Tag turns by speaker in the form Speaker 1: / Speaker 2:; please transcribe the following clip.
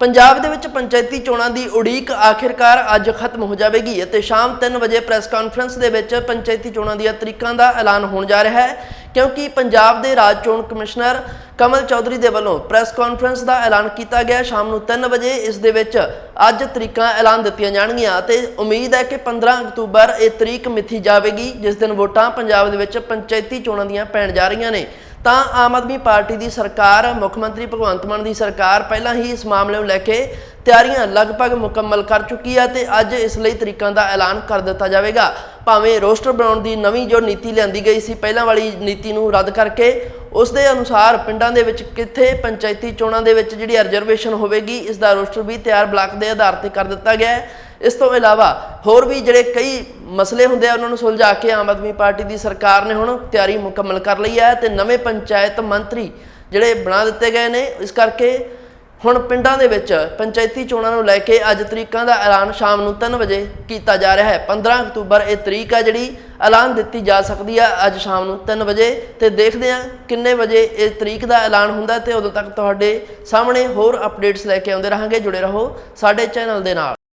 Speaker 1: ਪੰਜਾਬ ਦੇ ਵਿੱਚ ਪੰਚਾਇਤੀ ਚੋਣਾਂ ਦੀ ਉਡੀਕ ਆਖਿਰਕਾਰ ਅੱਜ ਖਤਮ ਹੋ ਜਾਵੇਗੀ ਅਤੇ ਸ਼ਾਮ 3 ਵਜੇ ਪ੍ਰੈਸ ਕਾਨਫਰੰਸ ਦੇ ਵਿੱਚ ਪੰਚਾਇਤੀ ਚੋਣਾਂ ਦੀਆਂ ਤਰੀਕਾਂ ਦਾ ਐਲਾਨ ਹੋਣ ਜਾ ਰਿਹਾ ਹੈ, ਕਿਉਂਕਿ ਪੰਜਾਬ ਦੇ ਰਾਜ ਚੋਣ ਕਮਿਸ਼ਨਰ ਕਮਲ ਚੌਧਰੀ ਦੇ ਵੱਲੋਂ ਪ੍ਰੈਸ ਕਾਨਫਰੰਸ ਦਾ ਐਲਾਨ ਕੀਤਾ ਗਿਆ। ਸ਼ਾਮ ਨੂੰ 3 ਵਜੇ ਇਸ ਦੇ ਵਿੱਚ ਅੱਜ ਤਰੀਕਾਂ ਐਲਾਨ ਦਿੱਤੀਆਂ ਜਾਣਗੀਆਂ ਅਤੇ ਉਮੀਦ ਹੈ ਕਿ 15 ਅਕਤੂਬਰ ਇਹ ਤਰੀਕ ਮਿੱਥੀ ਜਾਵੇਗੀ, ਜਿਸ ਦਿਨ ਵੋਟਾਂ ਪੰਜਾਬ ਦੇ ਵਿੱਚ ਪੰਚਾਇਤੀ ਚੋਣਾਂ ਦੀਆਂ ਪੈਣ ਜਾ ਰਹੀਆਂ ਨੇ। ਤਾਂ ਆਮ ਆਦਮੀ ਪਾਰਟੀ ਦੀ ਸਰਕਾਰ, ਮੁੱਖ ਮੰਤਰੀ ਭਗਵੰਤ ਮਾਨ ਦੀ ਸਰਕਾਰ ਪਹਿਲਾਂ ਹੀ ਇਸ ਮਾਮਲੇ ਨੂੰ ਲੈ ਕੇ ਤਿਆਰੀਆਂ ਲਗਭਗ ਮੁਕੰਮਲ ਕਰ ਚੁੱਕੀ ਹੈ ਤੇ ਅੱਜ ਇਸ ਲਈ ਤਰੀਕਾਂ ਦਾ ਐਲਾਨ ਕਰ ਦਿੱਤਾ ਜਾਵੇਗਾ। ਭਾਵੇਂ ਰੋਸਟਰ ਬਣਾਉਣ ਦੀ ਨਵੀਂ ਜੋ ਨੀਤੀ ਲਿਆਂਦੀ ਗਈ ਸੀ, ਪਹਿਲਾਂ ਵਾਲੀ ਨੀਤੀ ਨੂੰ ਰੱਦ ਕਰਕੇ ਉਸ ਦੇ ਅਨੁਸਾਰ ਪਿੰਡਾਂ ਦੇ ਵਿੱਚ ਕਿੱਥੇ ਪੰਚਾਇਤੀ ਚੋਣਾਂ ਦੇ ਵਿੱਚ ਜਿਹੜੀ ਰਿਜ਼ਰਵੇਸ਼ਨ ਹੋਵੇਗੀ, ਇਸ ਦਾ ਰੋਸਟਰ ਵੀ ਤਿਆਰ ਬਲਾਕ ਦੇ ਆਧਾਰ ਤੇ ਕਰ ਦਿੱਤਾ ਗਿਆ ਹੈ। ਇਸ ਤੋਂ ਇਲਾਵਾ ਹੋਰ ਵੀ ਜਿਹੜੇ ਕਈ ਮਸਲੇ ਹੁੰਦੇ ਆ, ਉਹਨਾਂ ਨੂੰ ਸੁਲਝਾ ਕੇ ਆਮ ਆਦਮੀ ਪਾਰਟੀ ਦੀ ਸਰਕਾਰ ਨੇ ਹੁਣ ਤਿਆਰੀ ਮੁਕੰਮਲ ਕਰ ਲਈ ਹੈ ਤੇ ਨਵੇਂ ਪੰਚਾਇਤ ਮੰਤਰੀ ਜਿਹੜੇ ਬਣਾ ਦਿੱਤੇ ਗਏ ਨੇ, ਇਸ ਕਰਕੇ ਹੁਣ ਪਿੰਡਾਂ ਦੇ ਵਿੱਚ ਪੰਚਾਇਤੀ ਚੋਣਾਂ ਨੂੰ ਲੈ ਕੇ ਅੱਜ ਤਰੀਕਾਂ ਦਾ ਐਲਾਨ ਸ਼ਾਮ ਨੂੰ 3 ਵਜੇ ਕੀਤਾ ਜਾ ਰਿਹਾ ਹੈ। 15 ਅਕਤੂਬਰ ਇਹ ਤਰੀਕ ਹੈ ਜਿਹੜੀ ਐਲਾਨ ਦਿੱਤੀ ਜਾ ਸਕਦੀ ਹੈ ਅੱਜ ਸ਼ਾਮ ਨੂੰ 3 ਵਜੇ। ਤੇ ਦੇਖਦੇ ਹਾਂ ਕਿੰਨੇ ਵਜੇ ਇਹ ਤਰੀਕ ਦਾ ਐਲਾਨ ਹੁੰਦਾ ਹੈ ਤੇ ਉਦੋਂ ਤੱਕ ਤੁਹਾਡੇ ਸਾਹਮਣੇ ਹੋਰ ਅਪਡੇਟਸ ਲੈ ਕੇ ਆਉਂਦੇ ਰਹਾਂਗੇ। ਜੁੜੇ ਰਹੋ ਸਾਡੇ ਚੈਨਲ ਦੇ ਨਾਲ।